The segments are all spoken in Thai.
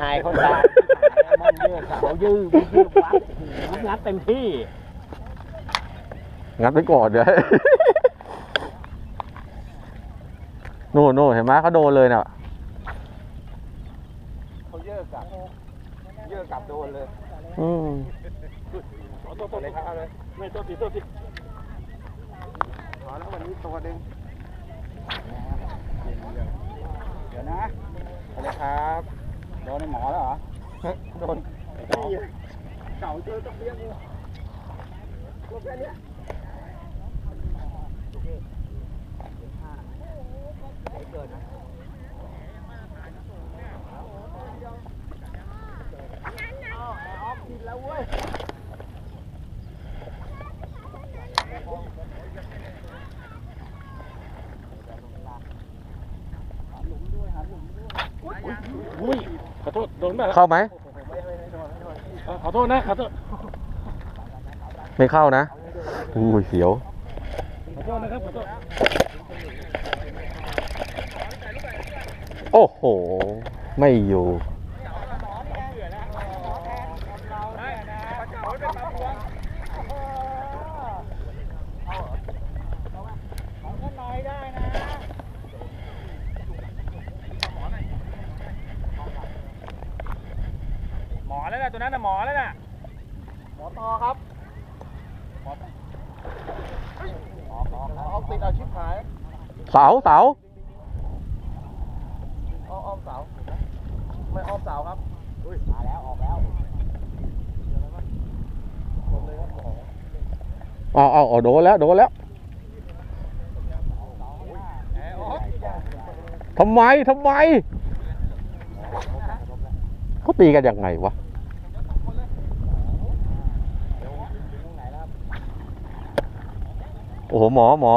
หายคนตายมันเยอะเสายืดยืดวัดงัดเต็มที่งัดไปก่อนเดี๋ยวโน่นโน่นเห็นไหมเขาโดนเลยน่ะเขาเยอะกลับเยอะกลับโดนเลย อืมตัวตัวเลยครับเอาเลยไม่ตัวติดตัวติดขอแล้ววันนี้ตัวหนึ่งเดี๋ยวนะเอาเลยครับ โดนในหมอแล้วเหรอ โดนเก่าเจอตะเพียงตัวแค่นี้อุ้ยขอโทษโดนไหมเข้าไหมขอโทษนะขอโทษไม่เข้านะอุ้ยเสียวขอโทษนะครับขอโทษโอ้โห ไม่อยู่ หมอแล้วนะตัวนั้นน่ะ หมอแล้วน่ะ หมอต่อครับหมอต่อเฮ้ยหมอต่อเอาติดเอาชิบหาย เสาเสาอ้อมอ้อมเสา ไม่อ้อมเสาครับ อุ้ยมาแล้วออกแล้วคนเลยครับหมอเอาเอาเอาโดนแล้ว โดนแล้วแหมออกทำไมทำไมเขาตีกันยังไงวะ โอ้โหหมอหมอ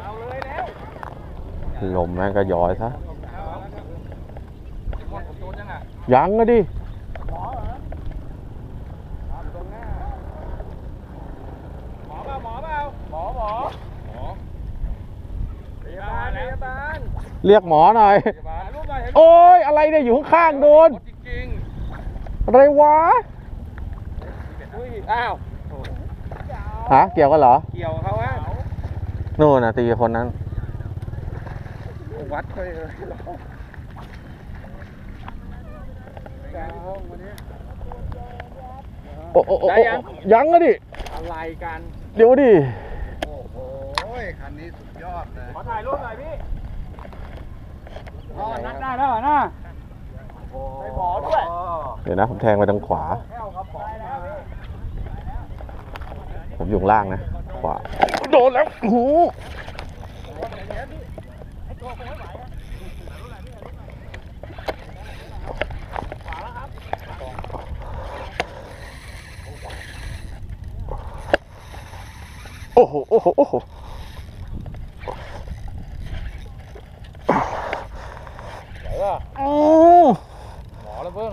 เอาเลยแล้วลมแม่งก็ย้อยซะหมดผมโดน ยังอะดิหมอเปล่าหมอเปล่าหมอหมอหมอพยาบาลพยาบาลเรียกหมอหน่อย พยาบาลรูปหน่อยเห็นโอ้ยอะไรเนี่ยอยู่ข้างๆโดน จริงอะไรวะๆอุ้ยอ้าวฮะเกี่ยวกันเหรอ เกี่ยวเขาฮะนู่นน่ะตีคนนั้นวัดเขาเลย การห้องวันนี้โอ้โอ้โอ้ได้โอ้ยังยังอะดิ อะไรกัน เดี๋ยวดิ โอ้โหคันนี้สุดยอดเลยขอถ่ายรูปหน่อยพี่อ๋อนัดได้แล้วเหรอนะใส่หมอด้วย เดี๋ยวนะ ผมแทงไปทางขวาแก้วครับหมอแล้วพี่ผมอยู่ข้างล่างนะ ขวา โดนแล้วโอ้โห โอ้โหโอ้โหโอ้โหไหนล่ะอืมหมอแล้วเพิ่ง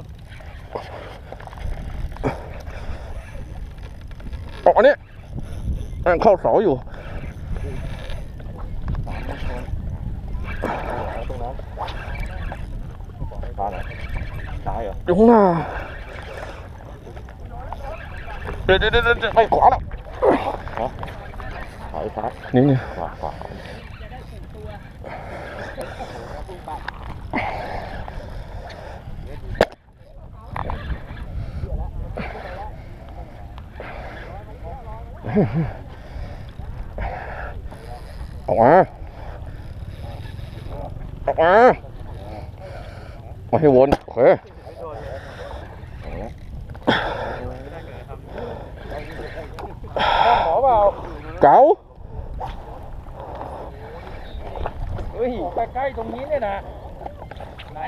ออกอันนี้แม่งเข้าเสาอยู่ตรงนั้นตาไหนซ้ายเหรออยู่ข้างหน้าเดี๋ยวเดี๋ยวเดี๋ยวเดี๋ยวไปขวาแล้วซ้ายซ้ายนี่นี่ขวาขวาออกมาออกมามาให้วนโอเคหมอเปล่าเก๋า ใกล้ตรงนี้เนี่ยนะไหน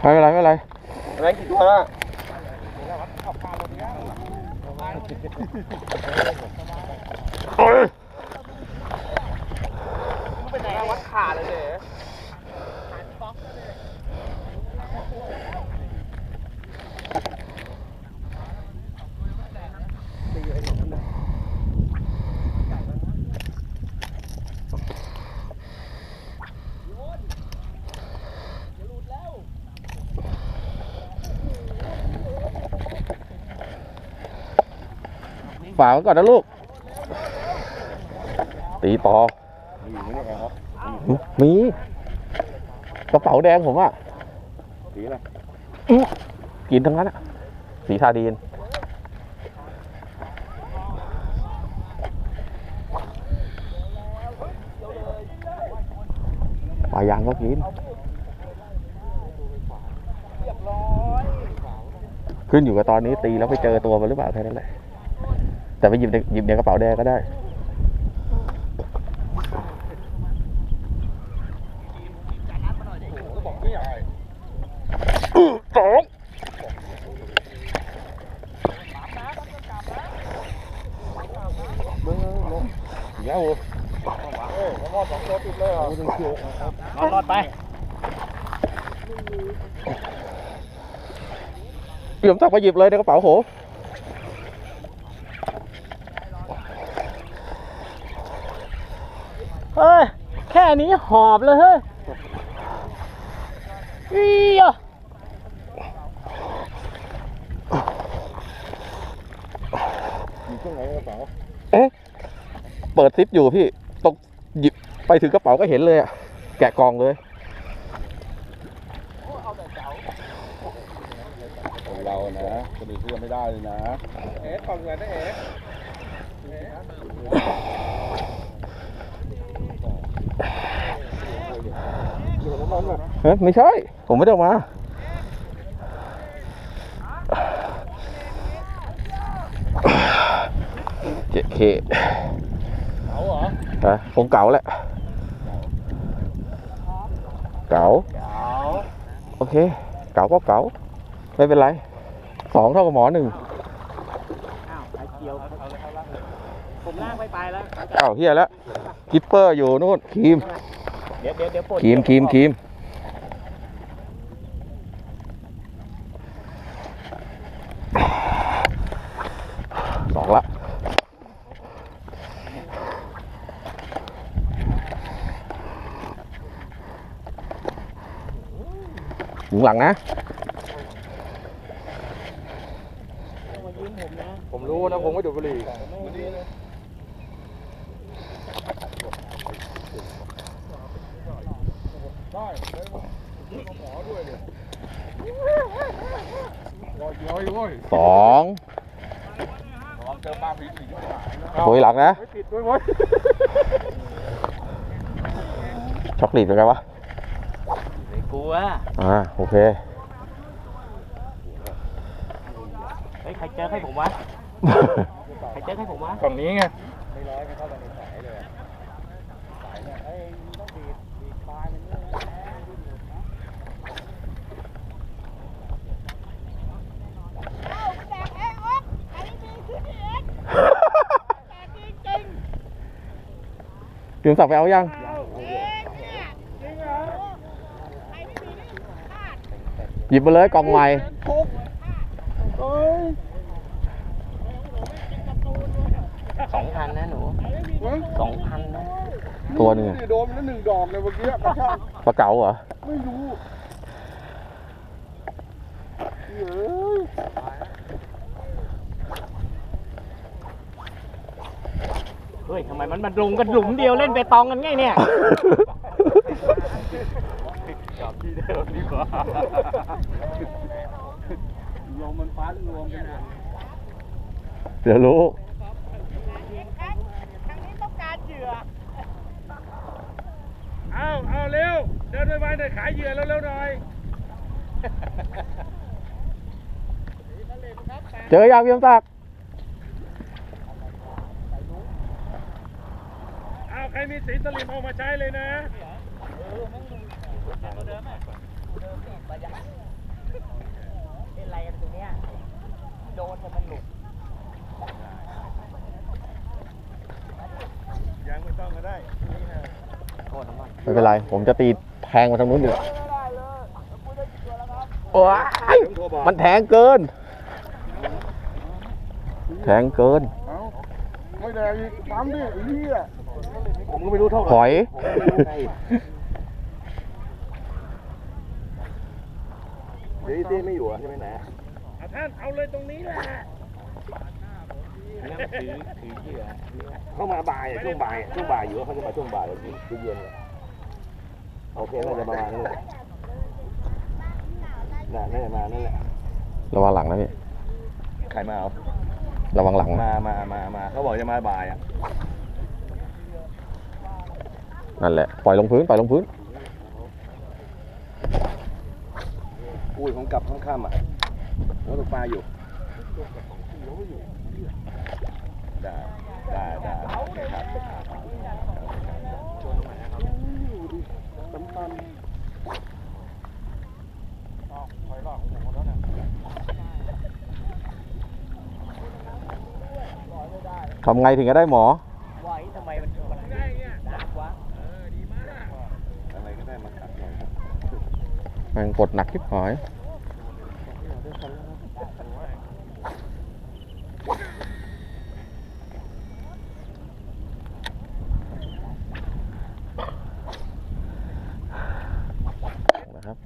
ไม่ไรไม่ไรอะไรกี่ตัวละเป็นไงวัดขาเลยเด้ อมีอยู่ไหมเนี่ยครับมีกระเป๋าแดงผมอะสีอะไรกินทั้งนั้นอะสีทาดีนปลายางก็กิน ขึ้นอยู่กับตอนนี้ตีแล้วไปเจอตัวมันหรือเปล่าแค่นั้นแหละ แต่ไปหยิบในหยิบในกระเป๋าแดงก็ได้ สองเดี๋ยวเออผมว่าสองตัวติดเลยเหรอรอดรอดไปพี่ผมตักไปหยิบเลยในกระเป๋าโห เฮ้ย แค่นี้หอบเลยเฮ้ยอีอะมีเครื่องไหนในกระเป๋าเอ๊ะเปิดซิปอยู่พี่ตกหยิบไปถึงกระเป๋าก็เห็นเลยอะแกะกล่องเลย ของเรานะจะมีเพื่อนไม่ได้เลยนะ เอ๊ะฟังเลยนะเอ๊ะ เฮ้ยไม่ใช่ ผมไม่ได้เอามาเจ็ดเคเอาเหรออะคงเก่าแหละ เก่าเอาโอเค เก่าก็เก่าไม่เป็นไร สองเท่ากับหมอหนึ่งอ้าวไอ้เกียวผมลากไปไปแล้วอ้าวเฮียแล้วกิปเปอร์อยู่นู่นครีม เดี๋ยวเดี๋ยวเดี๋ยวปวดครีมครีมครีมสองละถึงหลังนะ ผมรู้นะผมไม่ดูดบุหรี่ได้ได้หมอด้วยเนี่ยรอเยอะด้วย สองลองเจอป้าผีสิงโอยหลังนะไม่ติดด้วยเว้ยช็อกโกแลตเป็นไงวะไม่กลัวอ่าโอเคเฮ้ยใครเจอให้ผมวะ ใครเจอให้ผมวะ ฝั่งนี้ไงแตกเองอ๊อกอันนี้มีขึ้นเองแตกจริง พี่สมศักดิ์ไปเอายังๆเอาเองเนี่ยจริงเหรอใครไม่มีนี่พลาดหยิบมาเลยกล่องใหม่สองพันนะหนูสองพันนะตัวหนึ่งอะโดนแล้วหนึ่งดอกเลยเมื่อกี้กระชากปลาเก๋าเหรอ ไม่รู้ เฮ้ยทำไมมันมาลงกันหลุมเดียวเล่นเปตองกันไงเนี่ย กลับที่เดิมดีกว่าลมมันฟันรวมกันหมดเดี๋ยวรู้ครับทางนี้ต้องการเหยื่อเอาเอาเร็ว เดินไปไปหน่อยขายเหยื่อเร็วๆหน่อย เจอยังพี่สมศักดิ์ เอา ใครมีสีสลิมเอามาใช้เลยนะเล่นไรกันตรงเนี้ยโดนแต่มันหลุดยังไม่ต้องก็ได้ไม่เป็นไร ผมจะตีแทงมาทางนู้นอยู่โอ้ยมันแทงเกิน แทงเกิน ไม่ได้ปั๊มดิเหี้ย ผมก็ไม่รู้เท่าไหร่หอยเดี๋ยวอีเต้ไม่อยู่อะใช่ไหมนะท่านเอาเลยตรงนี้แหละถือถือเหยื่อเข้ามาบ่ายอะช่วงบ่ายอะช่วงบ่ายอยู่ว่าเขาจะมาช่วงบ่ายแล้วคือเย็นเลยโอเคน่าจะประมาณนั้นแหละน่าน่าจะมานั่นแหละระวังหลังนะพี่ ใครมาเอาระวังหลังมามามามาเขาบอกจะมาบ่ายอะ นั่นแหละ ปล่อยลงพื้น ปล่อยลงพื้น อุ้ยผมกลับข้างค่ำอะผมตกปลาอยู่ ได้ได้ได้โอเคครับทำไงถึงจะได้หมอ ไหวทำไมมันมันหนักวะ อะไรก็ได้มากัดหน่อยครับ แม่งกดหนักทิบหาย นะครับ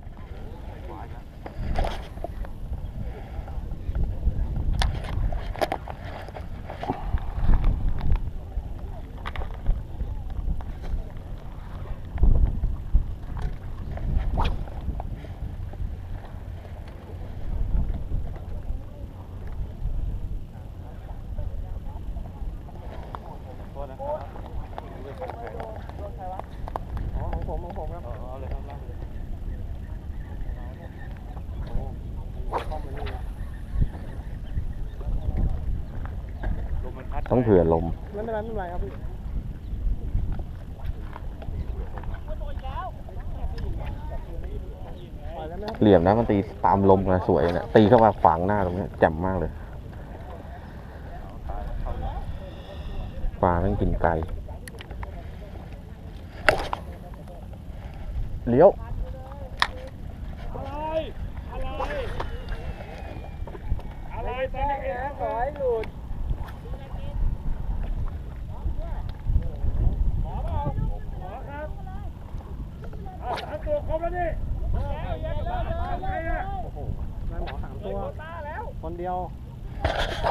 ต้องเผื่อลม ไม่เป็นไรไม่เป็นไรครับพี่เหลี่ยมนะมันตีตามลมนะสวยนะตีเข้ามาขวางหน้าตรงเนี้ยแจ่มมากเลยปลาต้องกินไกลเลี้ยวอะไรตอนนี้แขนขอให้หลุด ตัวครบแล้วนี่โอ้โหนั่นหมอสามตัว คนเดียว